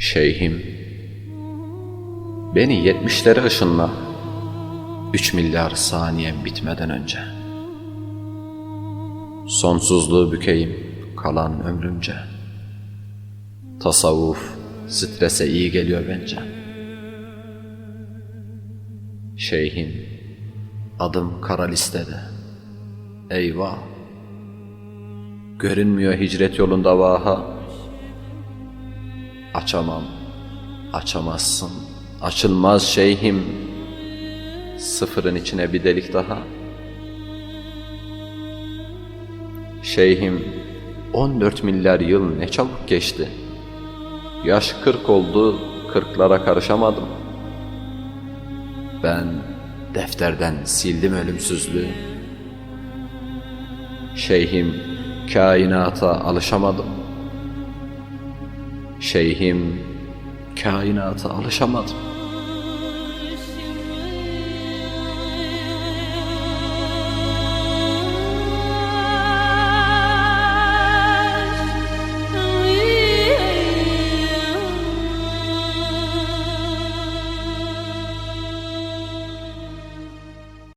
Şeyhim, beni yetmişlere ışınla, üç milyar saniyem bitmeden önce. Sonsuzluğu bükeyim kalan ömrümce. Tasavvuf strese iyi geliyor bence. Şeyhim, adım kara listede. Eyvah! Görünmüyor hicret yolunda vaha. Açamam, açamazsın, açılmaz şeyhim. Sıfırın içine bir delik daha. Şeyhim, 14 milyar yıl ne çabuk geçti. Yaş 40 oldu, kırklara karışamadım. Ben defterden sildim ölümsüzlüğü. Şeyhim, kainata alışamadım. Şeyhim, kainata alışamadım.